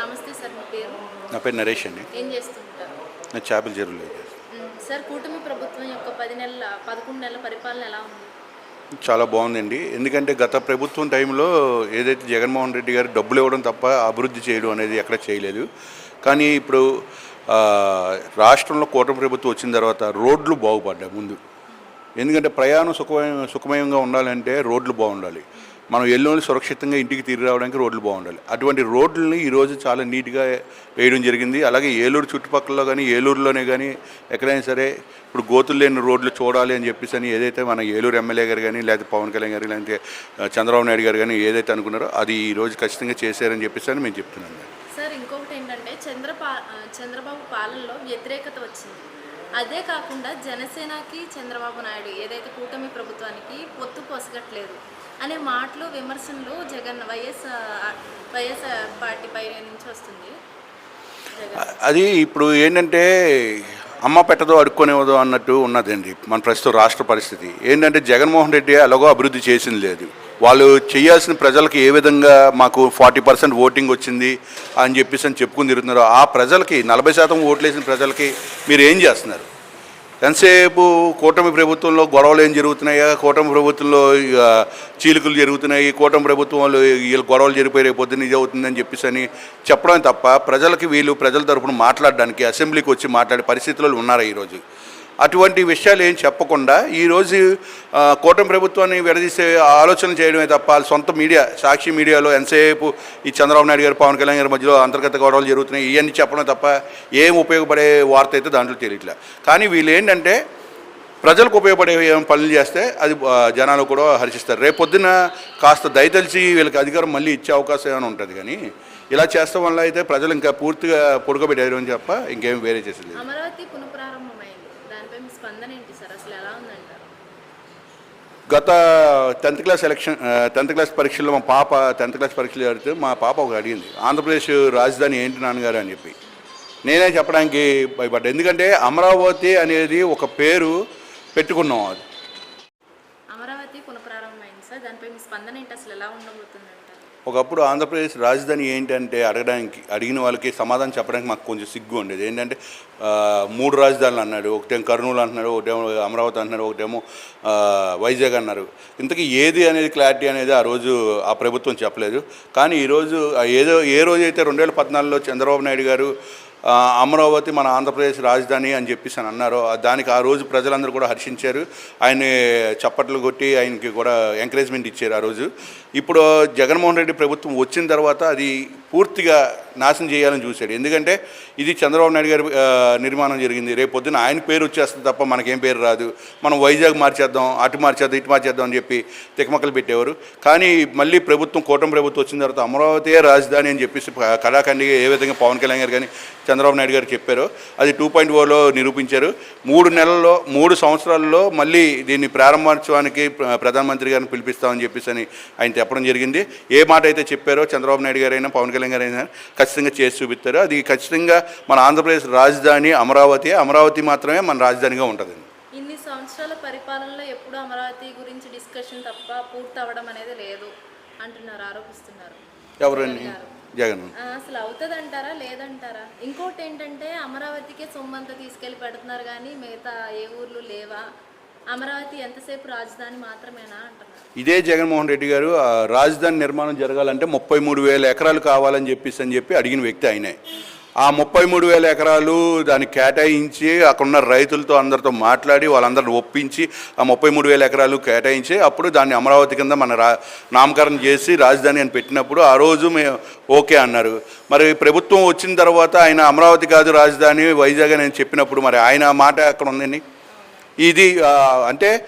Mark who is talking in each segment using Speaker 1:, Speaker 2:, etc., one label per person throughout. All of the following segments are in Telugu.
Speaker 1: నమస్తే సార్ మీ పేరు?
Speaker 2: నా పేరు నరేష్ అండి.
Speaker 1: ఏం చేస్తుంటారు?
Speaker 2: నేను చేపల చెరువులో
Speaker 1: సార్ కూటమి ప్రభుత్వం యొక్క పది నెలల పదకొండు నెలల పరిపాలన ఎలా ఉంది?
Speaker 2: చాలా బాగుందండి. ఎందుకంటే గత ప్రభుత్వం టైంలో ఏదైతే జగన్మోహన్ రెడ్డి గారు డబ్బులు ఇవ్వడం తప్ప అభివృద్ధి చేయడం అనేది ఎక్కడ చేయలేదు. కానీ ఇప్పుడు రాష్ట్రంలో కూటమి ప్రభుత్వం వచ్చిన తర్వాత రోడ్లు బాగుపడ్డాయి ముందు. ఎందుకంటే ప్రయాణం సుఖమయ సుఖమయంగా ఉండాలంటే రోడ్లు బాగుండాలి. మనం ఎల్లుండి సురక్షితంగా ఇంటికి తిరిగి రావడానికి రోడ్లు బాగుండాలి. అటువంటి రోడ్లని ఈరోజు చాలా నీట్గా వేయడం జరిగింది. అలాగే ఏలూరు చుట్టుపక్కల కానీ ఏలూరులోనే కానీ ఎక్కడైనా సరే ఇప్పుడు గోతులు లేని రోడ్లు చూడాలి అని చెప్పేసి అని ఏదైతే మన ఏలూరు ఎమ్మెల్యే గారు కానీ లేకపోతే పవన్ కళ్యాణ్ గారు లేకపోతే చంద్రబాబు నాయుడు గారు కానీ ఏదైతే అనుకున్నారో అది ఈరోజు ఖచ్చితంగా చేశారని చెప్పేసి అని మేము చెప్తున్నాను
Speaker 1: సార్ ఇంకొకటి ఏంటంటే చంద్రపా ఆ, చంద్రబాబు పాలనలో వ్యతిరేకత వచ్చింది అదే కాకుండా జనసేనకి చంద్రబాబు నాయుడు ఏదైతే కూటమి ప్రభుత్వానికి పొత్తు పొసగట్లేదు అనే మాటలు విమర్శలు జగన్ వైఎస్ వైఎస్ పార్టీ పై నుంచి వస్తుంది.
Speaker 2: అది ఇప్పుడు ఏంటంటే అమ్మ పెట్టదో అడుక్కొనేవదో అన్నట్టు ఉన్నదండి మన ప్రస్తుత రాష్ట్ర పరిస్థితి. ఏంటంటే జగన్మోహన్ రెడ్డి ఎలాగో అభివృద్ధి చేసింది లేదు. వాళ్ళు చేయాల్సిన ప్రజలకి ఏ విధంగా మాకు ఫార్టీ పర్సెంట్ ఓటింగ్ వచ్చింది అని చెప్పేసి అని చెప్పుకుని తిరుగుతున్నారు. ఆ ప్రజలకి నలభై శాతం ఓట్లేసిన ప్రజలకి మీరు ఏం చేస్తున్నారు? ఎంతసేపు కూటమి ప్రభుత్వంలో గొడవలు ఏం జరుగుతున్నాయా? కూటమి ప్రభుత్వంలో చీలికలు జరుగుతున్నాయి. కూటమి ప్రభుత్వం వాళ్ళు వీళ్ళు గొడవలు జరిపోయి రేపు పొద్దున్న ఇది అవుతుందని చెప్పేసి అని చెప్పడం తప్ప ప్రజలకి వీళ్ళు ప్రజల తరపున మాట్లాడడానికి అసెంబ్లీకి వచ్చి మాట్లాడే పరిస్థితుల్లో ఉన్నారు ఈరోజు? అటువంటి విషయాలు ఏం చెప్పకుండా ఈరోజు కూటమి ప్రభుత్వాన్ని విడదీసే ఆలోచన చేయడమే తప్ప సొంత మీడియా సాక్షి మీడియాలో ఎంతసేపు ఈ చంద్రబాబు నాయుడు గారు పవన్ కళ్యాణ్ గారి మధ్యలో అంతర్గత గొడవలు జరుగుతున్నాయి ఇవన్నీ చెప్పడం తప్ప ఏం ఉపయోగపడే వార్త అయితే దాంట్లో తెలియట్లే. కానీ వీళ్ళు ఏంటంటే ప్రజలకు ఉపయోగపడే పనులు చేస్తే అది జనాలు కూడా హర్షిస్తారు. రేపు పొద్దున్న కాస్త దయతలిచి వీళ్ళకి అధికారం మళ్ళీ ఇచ్చే అవకాశం ఏమైనా ఉంటుంది కానీ ఇలా చేస్తాం వల్ల అయితే ప్రజలు ఇంకా పూర్తిగా పొడుగబెట్టారు అని చెప్ప ఇంకేం వేరే చేసేది లేదు.
Speaker 1: అమరావతి పునఃప్రారంభమైంది దానిపై మీ స్పందన ఏంటి సార్ అసలు ఎలా ఉందంటారు
Speaker 2: గత tenth class election tenth class పరీక్షల్లో మా పాప టెన్త్ క్లాస్ పరీక్షలు జరిగితే మా పాప ఒక అడిగింది ఆంధ్రప్రదేశ్ రాజధాని ఏంటి నాన్నగారు? అని చెప్పి. నేనే చెప్పడానికి భయపడ్డా. ఎందుకంటే అమరావతి అనేది ఒక పేరు పెట్టుకున్నాం అది.
Speaker 1: అమరావతి పునఃప్రారంభమైంది సార్. దానిపై మీ స్పందన ఏంటి? అసలు ఎలా ఉండబోతుంది
Speaker 2: ఒకప్పుడు ఆంధ్రప్రదేశ్ రాజధాని ఏంటంటే అడగడానికి అడిగిన వాళ్ళకి సమాధానం చెప్పడానికి మాకు కొంచెం సిగ్గు ఉండేది. ఏంటంటే మూడు రాజధానులు అన్నాడు ఒకటేమో కర్నూలు అంటున్నాడు ఒకటేమో అమరావతి అంటున్నాడు ఒకటేమో వైజాగ్ అన్నారు. ఇంతకీ ఏది అనేది క్లారిటీ అనేది ఆ రోజు ఆ ప్రభుత్వం చెప్పలేదు. కానీ ఈరోజు ఏదో ఏ రోజు అయితే రెండు వేల పద్నాలుగులో చంద్రబాబు నాయుడు గారు అమరావతి మన ఆంధ్రప్రదేశ్ రాజధాని అని చెప్పేసి అని అన్నారు దానికి ఆ రోజు ప్రజలందరూ కూడా హర్షించారు. ఆయన చప్పట్లు కొట్టి ఆయనకి కూడా ఎంకరేజ్మెంట్ ఇచ్చారు ఆ రోజు. ఇప్పుడు జగన్మోహన్ రెడ్డి ప్రభుత్వం వచ్చిన తర్వాత అది పూర్తిగా నాశనం చేయాలని చూశాడు. ఎందుకంటే ఇది చంద్రబాబు నాయుడు గారి నిర్మాణం జరిగింది. రేపు పొద్దున ఆయన పేరు వచ్చేస్తుంది తప్ప మనకేం పేరు రాదు. మనం వైజాగ్ మార్చేద్దాం అటు మార్చేద్దాం ఇటు మార్చేద్దాం అని చెప్పి తికమక్కలు పెట్టేవారు. కానీ మళ్ళీ ప్రభుత్వం కూటమి ప్రభుత్వం వచ్చిన తర్వాత అమరావతియే రాజధాని అని చెప్పేసి కళాఖండిగా ఏ విధంగా పవన్ కళ్యాణ్ గారు కానీ చంద్రబాబు నాయుడు గారు చెప్పారో అది టూ పాయింట్ ఓలో నిరూపించారు. మూడు నెలల్లో మూడు సంవత్సరాల్లో మళ్ళీ దీన్ని ప్రారంభోత్సవానికి ప్రధానమంత్రి గారిని పిలిపిస్తామని చెప్పేసి అని ఆయన చెప్పడం జరిగింది. ఏ మాట అయితే చెప్పారో చంద్రబాబు నాయుడు గారైనా పవన్ కళ్యాణ్ గారైనా ఖచ్చితంగా చేసి చూపిస్తారు. అది ఖచ్చితంగా మన ఆంధ్రప్రదేశ్ రాజధాని అమరావతి. అమరావతి మాత్రమే మన రాజధానిగా ఉంటుంది.
Speaker 1: ఇన్ని సంవత్సరాల పరిపాలనలో ఎప్పుడు అమరావతి గురించి డిస్కషన్ తప్ప పూర్తి అవ్వడం అనేది లేదు అంటున్నారు ఆరోపిస్తున్నారు.
Speaker 2: ఎవరండి? జగన్
Speaker 1: అసలు అవుతుంది అంటారా లేదంటారా? ఇంకోటి ఏంటంటే అమరావతికే సొమ్మంతా తీసుకెళ్ళి పెడుతున్నారు కానీ మిగతా ఏ ఊర్లు లేవా? అమరావతి ఎంతసేపు రాజధాని మాత్రమేనా అంటున్నారు.
Speaker 2: ఇదే జగన్మోహన్ రెడ్డి గారు ఆ, రాజధాని నిర్మాణం జరగాలంటే ముప్పై మూడు వేల ఎకరాలు కావాలని చెప్పేసి అని చెప్పి అడిగిన వ్యక్తి ఆయనే. ఆ ముప్పై మూడు వేల ఎకరాలు దాన్ని కేటాయించి అక్కడున్న రైతులతో అందరితో మాట్లాడి వాళ్ళందరిని ఒప్పించి ఆ ముప్పై మూడు వేల ఎకరాలు కేటాయించి అప్పుడు దాన్ని అమరావతి కింద మన రా నామకరణం చేసి రాజధాని అని పెట్టినప్పుడు ఆ రోజు మేము ఓకే అన్నారు. మరి ప్రభుత్వం వచ్చిన తర్వాత ఆయన అమరావతి కాదు రాజధాని వైజాగ్ అని చెప్పినప్పుడు మరి ఆయన మాట అక్కడ ఉందండి? ఇది అంటే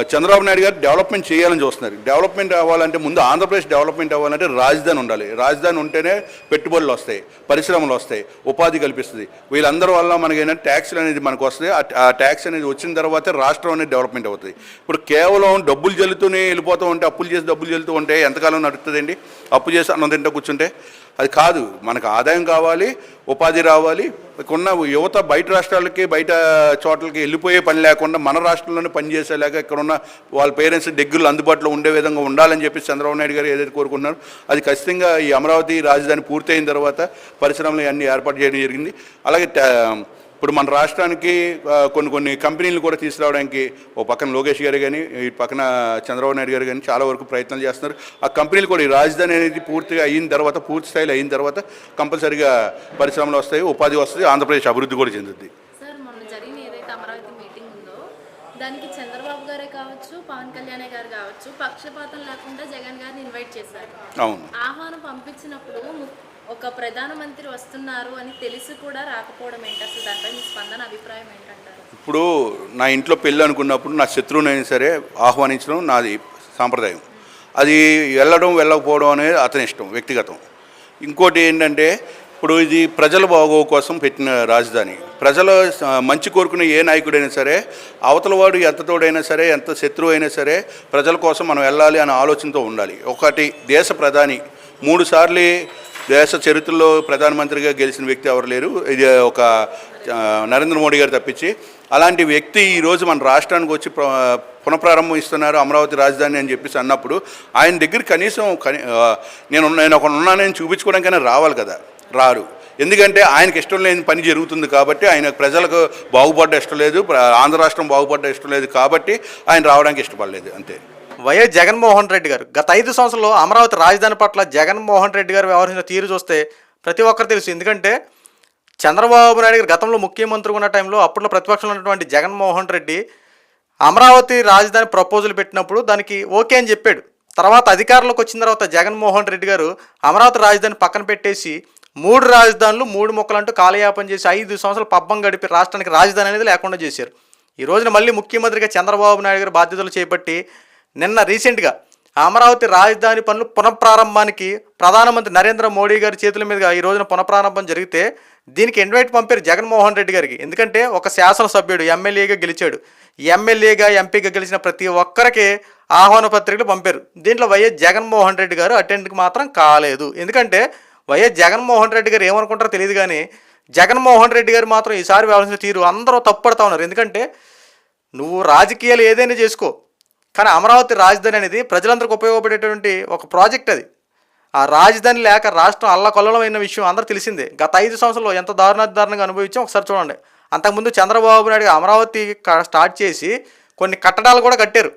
Speaker 2: చంద్రబాబు నాయుడు గారు డెవలప్మెంట్ చేయాలని చూస్తున్నారు. డెవలప్మెంట్ అవ్వాలంటే ముందు ఆంధ్రప్రదేశ్ డెవలప్మెంట్ అవ్వాలంటే రాజధాని ఉండాలి. రాజధాని ఉంటేనే పెట్టుబడులు వస్తాయి పరిశ్రమలు వస్తాయి ఉపాధి కల్పిస్తుంది. వీళ్ళందరి వల్ల మనకి ఏంటంటే ట్యాక్స్లు అనేది మనకు వస్తాయి. ఆ- ట్యాక్స్ అనేది వచ్చిన తర్వాతే రాష్ట్రం అనేది డెవలప్మెంట్ అవుతుంది. ఇప్పుడు కేవలం డబ్బులు జల్లుతూనే వెళ్ళిపోతూ ఉంటే అప్పులు చేసి డబ్బులు జల్లుతూ ఉంటే ఎంతకాలం నడుస్తుందండి అప్పు చేసి అన్నం తింటూ కూర్చుంటే? అది కాదు మనకు ఆదాయం కావాలి ఉపాధి రావాలి. ఉన్న యువత బయట రాష్ట్రాలకి బయట చోట్లకి వెళ్ళిపోయే పని లేకుండా మన రాష్ట్రంలోనే పనిచేసేలాగా ఇక్కడ ఉన్న వాళ్ళ పేరెంట్స్ దగ్గరలో అందుబాటులో ఉండే విధంగా ఉండాలని చెప్పి చంద్రబాబు నాయుడు గారు ఏదైతే కోరుకున్నారు అది ఖచ్చితంగా ఈ అమరావతి రాజధాని పూర్తయిన తర్వాత పరిశ్రమలు అన్ని ఏర్పాటు చేయడం జరిగింది. అలాగే ఇప్పుడు మన రాష్ట్రానికి కొన్ని కొన్ని కంపెనీలు కూడా తీసుకురావడానికి ఓ పక్కన లోకేష్ గారు కానీ ఈ పక్కన చంద్రబాబు నాయుడు గారు కానీ చాలా వరకు ప్రయత్నాలు చేస్తున్నారు. ఆ కంపెనీలు కూడా ఈ రాజధాని అనేది పూర్తిగా అయిన తర్వాత పూర్తి స్థాయిలో అయిన తర్వాత కంపల్సరీగా పరిశ్రమలు వస్తాయి ఉపాధి వస్తుంది ఆంధ్రప్రదేశ్ అభివృద్ధి కూడా చెందుద్ది.
Speaker 1: దానికి చంద్రబాబు గారే కావచ్చు పవన్ కళ్యాణ్ గారు కావచ్చు పక్షపాతం లేకుండా జగన్ గారిని ఇన్వైట్ చేశారు.
Speaker 2: అవును.
Speaker 1: ఆహ్వానం పంపించినప్పుడు ఒక ప్రధానమంత్రి వస్తున్నారు అని తెలిసి కూడా రాకపోవడం ఏంటి? అసలు దానిపై మీ స్పందన అభిప్రాయం ఏంటంటారు?
Speaker 2: ఇప్పుడు నా ఇంట్లో పెళ్ళి అనుకున్నప్పుడు నా శత్రువునైనా సరే ఆహ్వానించడం నాది సాంప్రదాయం. అది వెళ్ళడం వెళ్ళకపోవడం అనేది అతని ఇష్టం వ్యక్తిగతం. ఇంకోటి ఏంటంటే ఇప్పుడు ఇది ప్రజల బాగో కోసం పెట్టిన రాజధాని. ప్రజల మంచి కోరుకునే ఏ నాయకుడైనా సరే అవతల వాడు ఎంత తోడైనా సరే ఎంత శత్రువు అయినా సరే ప్రజల కోసం మనం వెళ్ళాలి అనే ఆలోచనతో ఉండాలి. ఒకటి దేశ ప్రధాని మూడు సార్లు దేశ చరిత్రలో ప్రధానమంత్రిగా గెలిచిన వ్యక్తి ఎవరు లేరు. ఇది ఒక నరేంద్ర మోడీ గారు తప్పించి. అలాంటి వ్యక్తి ఈరోజు మన రాష్ట్రానికి వచ్చి పునఃప్రారంభం ఇస్తున్నారు అమరావతి రాజధాని అని చెప్పేసి అన్నప్పుడు ఆయన దగ్గర కనీసం నేను నేను ఒక ఉన్నానని చూపించుకోవడానికైనా రావాలి కదా. రారు. ఎందుకంటే ఆయనకి ఇష్టం లేని పని జరుగుతుంది కాబట్టి ఆయన ప్రజలకు బాగుపడ్డ ఇష్టం లేదు ఆంధ్ర రాష్ట్రం బాగుపడ్డ ఇష్టం లేదు కాబట్టి ఆయన రావడానికి ఇష్టపడలేదు అంతే.
Speaker 3: వైఎస్ జగన్మోహన్ రెడ్డి గారు. గత ఐదు సంవత్సరాల్లో అమరావతి రాజధాని పట్ల జగన్మోహన్ రెడ్డి గారు వ్యవహరించిన తీరు చూస్తే ప్రతి ఒక్కరు తెలుసు. ఎందుకంటే చంద్రబాబు నాయుడు గారు గతంలో ముఖ్యమంత్రి ఉన్న టైంలో అప్పట్లో ప్రతిపక్షంలో ఉన్నటువంటి జగన్మోహన్ రెడ్డి అమరావతి రాజధాని ప్రపోజల్ పెట్టినప్పుడు దానికి ఓకే అని చెప్పాడు. తర్వాత అధికారంలోకి వచ్చిన తర్వాత జగన్మోహన్ రెడ్డి గారు అమరావతి రాజధాని పక్కన పెట్టేసి మూడు రాజధానులు మూడు మొక్కలంటూ కాలయాపన చేసి ఐదు సంవత్సరాలు పబ్బం గడిపి రాష్ట్రానికి రాజధాని అనేది లేకుండా చేశారు. ఈ రోజున మళ్ళీ ముఖ్యమంత్రిగా చంద్రబాబు నాయుడు గారు బాధ్యతలు చేపట్టి నిన్న రీసెంట్గా అమరావతి రాజధాని పనులు పునఃప్రారంభానికి ప్రధానమంత్రి నరేంద్ర మోడీ గారి చేతుల మీదుగా ఈ రోజున పునఃప్రారంభం జరిగితే దీనికి ఇన్వైట్ పంపారు జగన్మోహన్ రెడ్డి గారికి. ఎందుకంటే ఒక శాసనసభ్యుడు ఎమ్మెల్యేగా గెలిచాడు. ఎమ్మెల్యేగా ఎంపీగా గెలిచిన ప్రతి ఒక్కరికి ఆహ్వాన పత్రికలు పంపారు. దీంట్లో వైఎస్ జగన్మోహన్ రెడ్డి గారు అటెండ్కి మాత్రం కాలేదు. ఎందుకంటే వైఎస్ జగన్మోహన్ రెడ్డి గారు ఏమనుకుంటారో తెలియదు కానీ జగన్మోహన్ రెడ్డి గారు మాత్రం ఈసారి వ్యవహరించిన తీరు అందరూ తప్పుపడతా ఉన్నారు. ఎందుకంటే నువ్వు రాజకీయాలు ఏదైనా చేసుకో. కానీ అమరావతి రాజధాని అనేది ప్రజలందరికీ ఉపయోగపడేటువంటి ఒక ప్రాజెక్ట్ అది. ఆ రాజధాని లేక రాష్ట్రం అల్లకొల్లమైన విషయం అందరూ తెలిసిందే. గత ఐదు సంవత్సరంలో ఎంత దారుణాదారుణంగా అనుభవించాం ఒకసారి చూడండి. అంతకుముందు చంద్రబాబు నాయుడు అమరావతి స్టార్ట్ చేసి కొన్ని కట్టడాలు కూడా కట్టారు.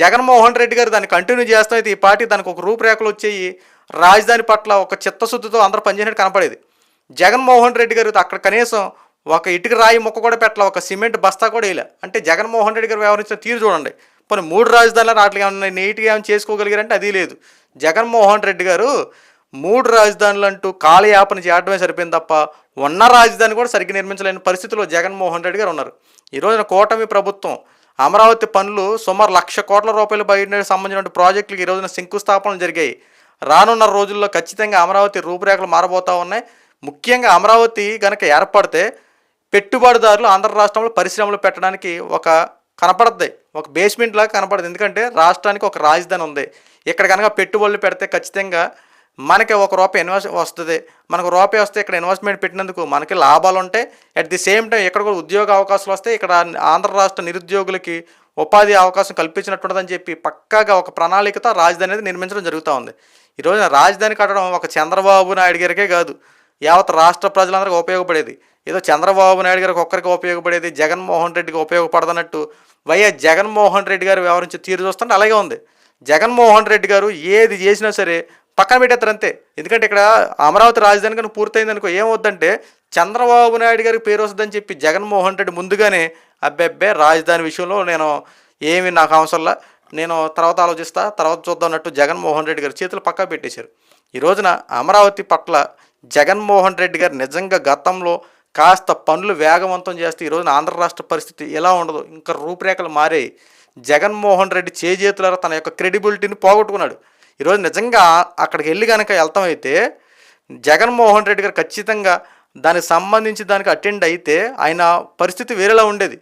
Speaker 3: జగన్మోహన్ రెడ్డి గారు దాన్ని కంటిన్యూ చేస్తాం ఈ పార్టీ దానికి ఒక రూపురేఖలు వచ్చేయి. రాజధాని పట్ల ఒక చిత్తశుద్ధితో అందరూ పనిచేసినట్టు కనపడేది. జగన్మోహన్ రెడ్డి గారు అక్కడ కనీసం ఒక ఇటుక రాయి మొక్క కూడా పెట్టలే ఒక సిమెంట్ బస్తా కూడా వేయలే. అంటే జగన్మోహన్ రెడ్డి గారు వ్యవహరించిన తీరు చూడండి. పోనీ మూడు రాజధానులు వాటికి ఏమన్నా నీట్గా ఏమైనా చేసుకోగలిగారంటే అది లేదు. జగన్మోహన్ రెడ్డి గారు మూడు రాజధానులు అంటూ కాలయాపన చేయడమే సరిపోయింది తప్ప ఉన్న రాజధాని కూడా సరిగ్గా నిర్మించలేని పరిస్థితిలో జగన్మోహన్ రెడ్డి గారు ఉన్నారు. ఈరోజున కూటమి ప్రభుత్వం అమరావతి పనులు సుమారు లక్ష కోట్ల రూపాయలు బయట సంబంధించిన ప్రాజెక్టులకు ఈ రోజున శంకుస్థాపనలు జరిగాయి. రానున్న రోజుల్లో ఖచ్చితంగా అమరావతి రూపురేఖలు మారబోతా ఉన్నాయి. ముఖ్యంగా అమరావతి కనుక ఏర్పడితే పెట్టుబడిదారులు ఆంధ్ర రాష్ట్రంలో పరిశ్రమలు పెట్టడానికి ఒక కనపడద్ది ఒక బేస్మెంట్ లాగా కనపడదు. ఎందుకంటే రాష్ట్రానికి ఒక రాజధాని ఉంది. ఇక్కడ కనుక పెట్టుబడులు పెడితే ఖచ్చితంగా మనకి ఒక రూపాయి ఇన్వెస్ట్ వస్తుంది. మనకు రూపాయి వస్తే ఇక్కడ ఇన్వెస్ట్మెంట్ పెట్టినందుకు మనకి లాభాలు ఉంటాయి. అట్ ది సేమ్ టైం ఇక్కడ కూడా ఉద్యోగ అవకాశాలు వస్తాయి. ఇక్కడ ఆంధ్ర రాష్ట్ర నిరుద్యోగులకి ఉపాధి అవకాశం కల్పించినట్టుందని చెప్పి పక్కాగా ఒక ప్రణాళికతో రాజధాని అనేది నిర్మించడం జరుగుతూ ఉంది. ఈ రాజధాని కట్టడం ఒక చంద్రబాబు నాయుడు గారికే కాదు యావత్ రాష్ట్ర ప్రజలందరికీ ఉపయోగపడేది. ఏదో చంద్రబాబు నాయుడు గారికి ఒక్కరికి ఉపయోగపడేది జగన్మోహన్ రెడ్డికి ఉపయోగపడదన్నట్టు వైఎస్ జగన్మోహన్ రెడ్డి గారు వ్యవహరించే తీరు చూస్తుంటే అలాగే ఉంది. జగన్మోహన్ రెడ్డి గారు ఏది చేసినా సరే పక్కన పెట్టేస్తారు అంతే. ఎందుకంటే ఇక్కడ అమరావతి రాజధాని కనుక పూర్తయింది అనుకో ఏమవుద్దంటే చంద్రబాబు నాయుడు గారికి పేరు వస్తుందని చెప్పి జగన్మోహన్ రెడ్డి ముందుగానే అబ్బెబ్బే రాజధాని విషయంలో నేను ఏమి నాకు అవసరంలా నేను తర్వాత ఆలోచిస్తా తర్వాత చూద్దామన్నట్టు జగన్మోహన్ రెడ్డి గారు చేతులు పక్కా పెట్టేశారు. ఈ రోజున అమరావతి పట్ల జగన్మోహన్ రెడ్డి గారు నిజంగా గతంలో కాస్త పనులు వేగవంతం చేస్తే ఈ ఆంధ్ర రాష్ట్ర పరిస్థితి ఎలా ఉండదు. ఇంకా రూపురేఖలు మారాయి జగన్మోహన్ రెడ్డి చేజేతులారా తన యొక్క క్రెడిబిలిటీని పోగొట్టుకున్నాడు. ఈరోజు నిజంగా అక్కడికి వెళ్ళి కనుక వెళ్తామైతే జగన్మోహన్ రెడ్డి గారు ఖచ్చితంగా దానికి సంబంధించి దానికి అటెండ్ అయితే ఆయన పరిస్థితి వేరేలా ఉండేది.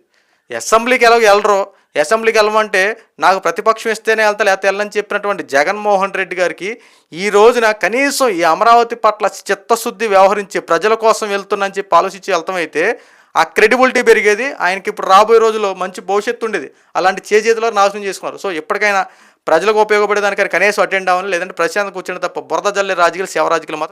Speaker 3: అసెంబ్లీకి ఎలా వెళ్ళరు. అసెంబ్లీకి వెళ్ళమంటే నాకు ప్రతిపక్షం ఇస్తేనే వెళ్తా లేకపోతే వెళ్ళని చెప్పినటువంటి జగన్మోహన్ రెడ్డి గారికి ఈ రోజున కనీసం ఈ అమరావతి పట్ల చిత్తశుద్ధి వ్యవహరించి ప్రజల కోసం వెళ్తున్నా చెప్పి ఆలోచించి వెళ్తామైతే ఆ క్రెడిబిలిటీ పెరిగేది. ఆయనకి ఇప్పుడు రాబోయే రోజుల్లో మంచి భవిష్యత్తు ఉండేది. అలాంటి చేజేతిలో నాశనం చేసుకున్నారు. సో ఎప్పటికైనా ప్రజలకు ఉపయోగపడేదానికని కనీసం అటెండ్ అవ్వాలి లేదంటే ప్రశాంతం కూర్చొని తప్ప బురద జల్లే రాజకీయాలు శవ రాజకీయాలు మాత్రం